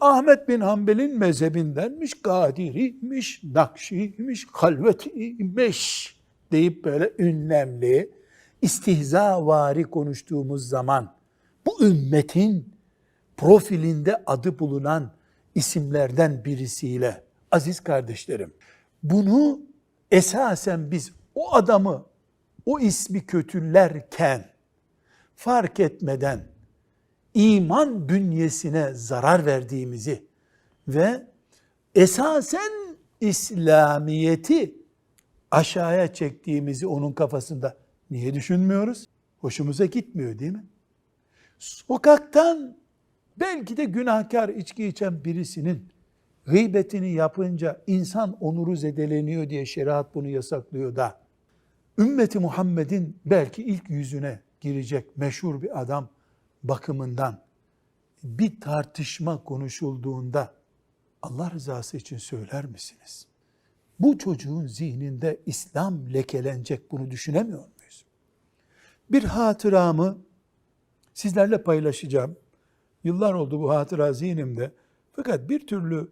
Ahmet bin Hanbel'in mezhebindenmiş, Kadiriymiş, Nakşiymiş, Halvetiymiş deyip böyle ünlemli, istihzavari konuştuğumuz zaman bu ümmetin profilinde adı bulunan isimlerden birisiyle aziz kardeşlerim bunu esasen biz o adamı o ismi kötülerken fark etmeden iman bünyesine zarar verdiğimizi ve esasen İslamiyeti aşağıya çektiğimizi onun kafasında niye düşünmüyoruz? Hoşumuza gitmiyor değil mi? Sokaktan belki de günahkar içki içen birisinin gıybetini yapınca insan onuru zedeleniyor diye şeriat bunu yasaklıyor da ümmeti Muhammed'in belki ilk yüzüne girecek meşhur bir adam bakımından bir tartışma konuşulduğunda Allah rızası için söyler misiniz? Bu çocuğun zihninde İslam lekelenecek bunu düşünemiyor muyuz? Bir hatıramı sizlerle paylaşacağım. Yıllar oldu bu hatıra zihnimde. Fakat bir türlü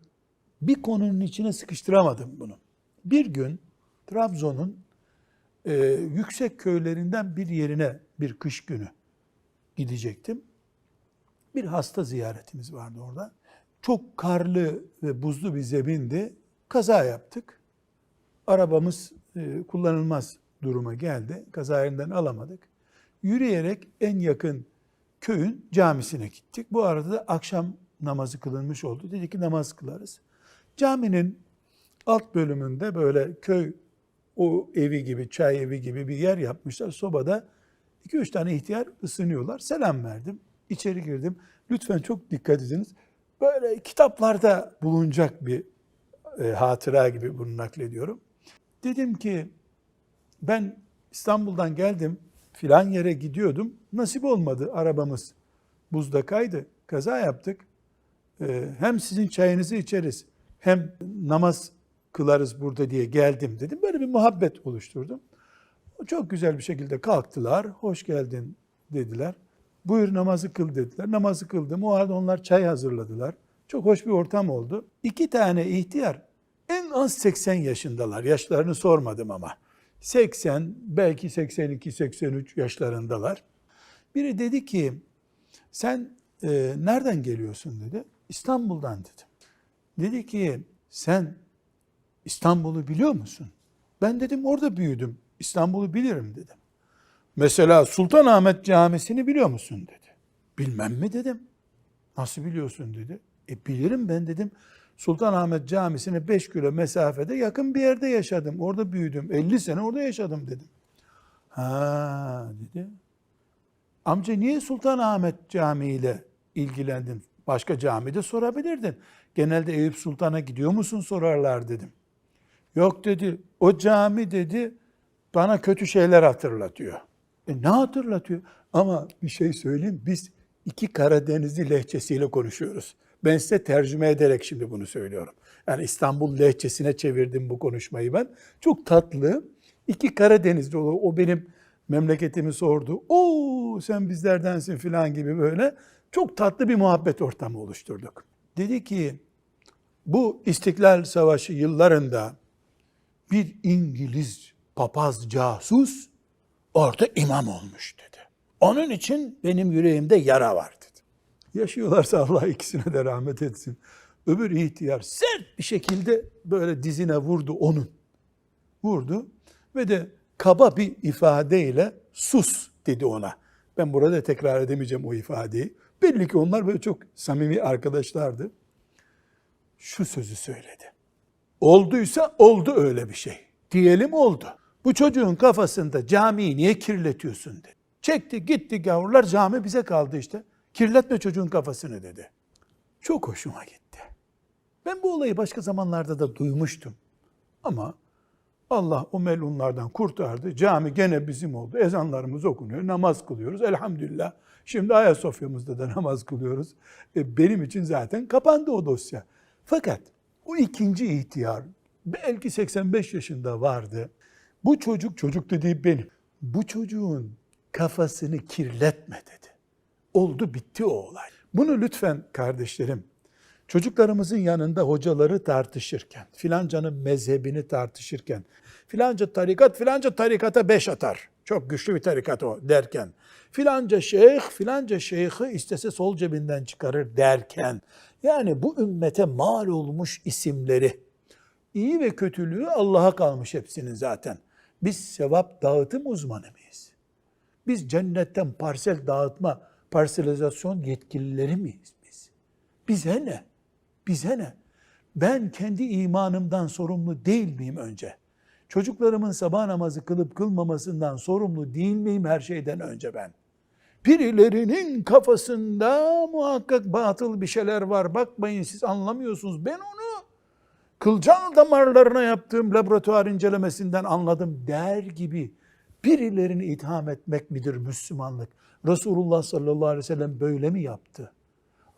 bir konunun içine sıkıştıramadım bunu. Bir gün Trabzon'un e, yüksek köylerinden bir yerine bir kış günü gidecektim. Bir hasta ziyaretimiz vardı orada. Çok karlı ve buzlu bir zemindi. Kaza yaptık. Arabamız e, kullanılmaz duruma geldi. Kaza yerinden alamadık. Yürüyerek en yakın köyün camisine gittik. Bu arada da akşam namazı kılınmış oldu. Dedik ki namaz kılarız. Caminin alt bölümünde böyle köy o evi gibi, çay evi gibi bir yer yapmışlar. Sobada iki üç tane ihtiyar ısınıyorlar. Selam verdim. İçeri girdim. Lütfen çok dikkat ediniz. Böyle kitaplarda bulunacak bir e, hatıra gibi bunu naklediyorum. Dedim ki ben İstanbul'dan geldim filan yere gidiyordum. Nasip olmadı arabamız buzda kaydı. Kaza yaptık. Ee, hem sizin çayınızı içeriz hem namaz kılarız burada diye geldim dedim. Böyle bir muhabbet oluşturdum. Çok güzel bir şekilde kalktılar. Hoş geldin dediler. Buyur namazı kıl dediler. Namazı kıldım. O arada onlar çay hazırladılar. Çok hoş bir ortam oldu. İki tane ihtiyar en az 80 yaşındalar. Yaşlarını sormadım ama. 80, belki 82, 83 yaşlarındalar. Biri dedi ki, sen e, nereden geliyorsun dedi. İstanbul'dan dedim. Dedi ki, sen İstanbul'u biliyor musun? Ben dedim orada büyüdüm. İstanbul'u bilirim dedim. Mesela Sultanahmet Camisi'ni biliyor musun dedi. Bilmem mi dedim. Nasıl biliyorsun dedi. E bilirim ben dedim. Sultanahmet Camisi'ne 5 kilo mesafede yakın bir yerde yaşadım. Orada büyüdüm. 50 sene orada yaşadım dedim. Ha dedi. Amca niye Sultanahmet Camii ile ilgilendin? Başka camide sorabilirdin. Genelde Eyüp Sultan'a gidiyor musun sorarlar dedim. Yok dedi. O cami dedi bana kötü şeyler hatırlatıyor. E ne hatırlatıyor? Ama bir şey söyleyeyim biz iki Karadenizli lehçesiyle konuşuyoruz. Ben size tercüme ederek şimdi bunu söylüyorum. Yani İstanbul lehçesine çevirdim bu konuşmayı ben. Çok tatlı. İki Karadenizli o, o benim memleketimi sordu. Oo sen bizlerdensin filan gibi böyle. Çok tatlı bir muhabbet ortamı oluşturduk. Dedi ki bu İstiklal Savaşı yıllarında bir İngiliz papaz casus orada imam olmuş dedi. Onun için benim yüreğimde yara var dedi. Yaşıyorlarsa Allah ikisine de rahmet etsin. Öbür ihtiyar sert bir şekilde böyle dizine vurdu onun. Vurdu ve de kaba bir ifadeyle sus dedi ona. Ben burada tekrar edemeyeceğim o ifadeyi. Belli ki onlar böyle çok samimi arkadaşlardı. Şu sözü söyledi. Olduysa oldu öyle bir şey. Diyelim oldu. Bu çocuğun kafasında camiyi niye kirletiyorsun dedi. Çekti gitti gavurlar cami bize kaldı işte. Kirletme çocuğun kafasını dedi. Çok hoşuma gitti. Ben bu olayı başka zamanlarda da duymuştum. Ama Allah o melunlardan kurtardı. Cami gene bizim oldu. Ezanlarımız okunuyor. Namaz kılıyoruz. Elhamdülillah. Şimdi Ayasofya'mızda da namaz kılıyoruz. E, benim için zaten kapandı o dosya. Fakat o ikinci ihtiyar belki 85 yaşında vardı. Bu çocuk, çocuk dediği benim. Bu çocuğun kafasını kirletme dedi. Oldu bitti o olay. Bunu lütfen kardeşlerim Çocuklarımızın yanında hocaları tartışırken, filancanın mezhebini tartışırken, filanca tarikat filanca tarikata beş atar. Çok güçlü bir tarikat o derken, filanca şeyh filanca şeyhi istese sol cebinden çıkarır derken, yani bu ümmete mal olmuş isimleri, iyi ve kötülüğü Allah'a kalmış hepsinin zaten. Biz sevap dağıtım uzmanı mıyız? Biz cennetten parsel dağıtma, parselizasyon yetkilileri miyiz biz? Bize ne? Bize ne? Ben kendi imanımdan sorumlu değil miyim önce? Çocuklarımın sabah namazı kılıp kılmamasından sorumlu değil miyim her şeyden önce ben? Birilerinin kafasında muhakkak batıl bir şeyler var. Bakmayın siz anlamıyorsunuz. Ben onu kılcal damarlarına yaptığım laboratuvar incelemesinden anladım der gibi birilerini itham etmek midir Müslümanlık? Resulullah sallallahu aleyhi ve sellem böyle mi yaptı?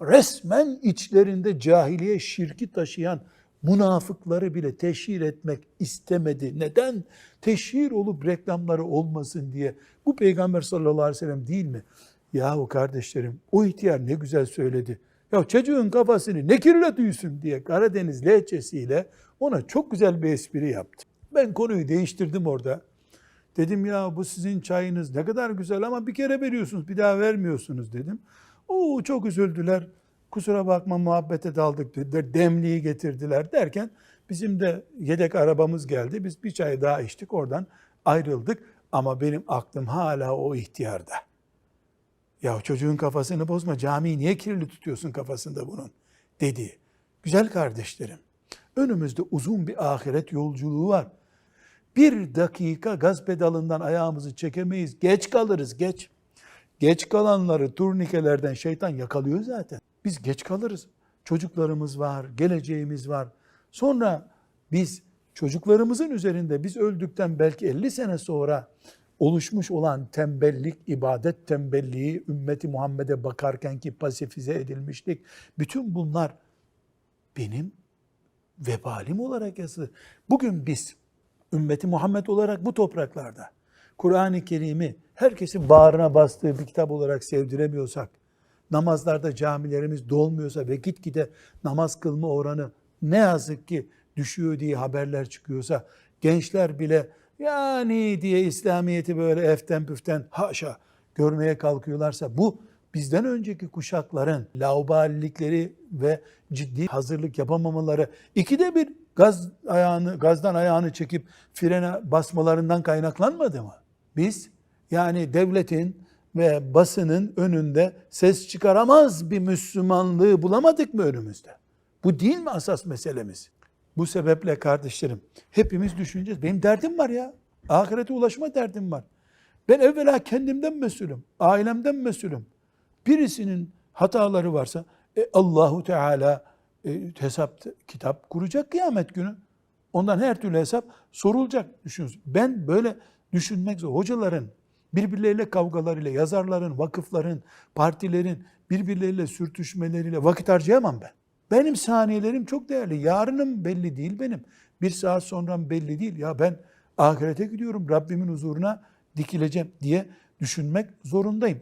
Resmen içlerinde cahiliye şirki taşıyan münafıkları bile teşhir etmek istemedi. Neden? Teşhir olup reklamları olmasın diye. Bu peygamber sallallahu aleyhi ve sellem değil mi? Yahu kardeşlerim o ihtiyar ne güzel söyledi. Ya çocuğun kafasını ne kirletiyorsun diye Karadeniz lehçesiyle ona çok güzel bir espri yaptı. Ben konuyu değiştirdim orada. Dedim ya bu sizin çayınız ne kadar güzel ama bir kere veriyorsunuz bir daha vermiyorsunuz dedim. Oo çok üzüldüler. Kusura bakma muhabbete daldık dediler. Demliği getirdiler derken bizim de yedek arabamız geldi. Biz bir çay daha içtik oradan ayrıldık. Ama benim aklım hala o ihtiyarda. Ya çocuğun kafasını bozma camiyi niye kirli tutuyorsun kafasında bunun dedi. Güzel kardeşlerim önümüzde uzun bir ahiret yolculuğu var. Bir dakika gaz pedalından ayağımızı çekemeyiz. Geç kalırız geç. Geç kalanları turnikelerden şeytan yakalıyor zaten. Biz geç kalırız. Çocuklarımız var, geleceğimiz var. Sonra biz çocuklarımızın üzerinde biz öldükten belki 50 sene sonra oluşmuş olan tembellik, ibadet tembelliği, ümmeti Muhammed'e bakarken ki pasifize edilmişlik, bütün bunlar benim vebalim olarak yazılı. Bugün biz ümmeti Muhammed olarak bu topraklarda Kur'an-ı Kerim'i herkesin bağrına bastığı bir kitap olarak sevdiremiyorsak, namazlarda camilerimiz dolmuyorsa ve gitgide namaz kılma oranı ne yazık ki düşüyor diye haberler çıkıyorsa, gençler bile yani diye İslamiyet'i böyle eften püften haşa görmeye kalkıyorlarsa bu bizden önceki kuşakların laubalilikleri ve ciddi hazırlık yapamamaları ikide bir gaz ayağını gazdan ayağını çekip frene basmalarından kaynaklanmadı mı? Biz yani devletin ve basının önünde ses çıkaramaz bir Müslümanlığı bulamadık mı önümüzde? Bu değil mi asas meselemiz? Bu sebeple kardeşlerim hepimiz düşüneceğiz. Benim derdim var ya. Ahirete ulaşma derdim var. Ben evvela kendimden mesulüm. Ailemden mesulüm. Birisinin hataları varsa e, Allahu Teala e, hesap kitap kuracak kıyamet günü. Ondan her türlü hesap sorulacak düşünüyoruz. Ben böyle düşünmek zor. Hocaların birbirleriyle kavgalarıyla, yazarların, vakıfların, partilerin birbirleriyle sürtüşmeleriyle vakit harcayamam ben. Benim saniyelerim çok değerli. Yarınım belli değil benim. Bir saat sonra belli değil. Ya ben ahirete gidiyorum, Rabbimin huzuruna dikileceğim diye düşünmek zorundayım.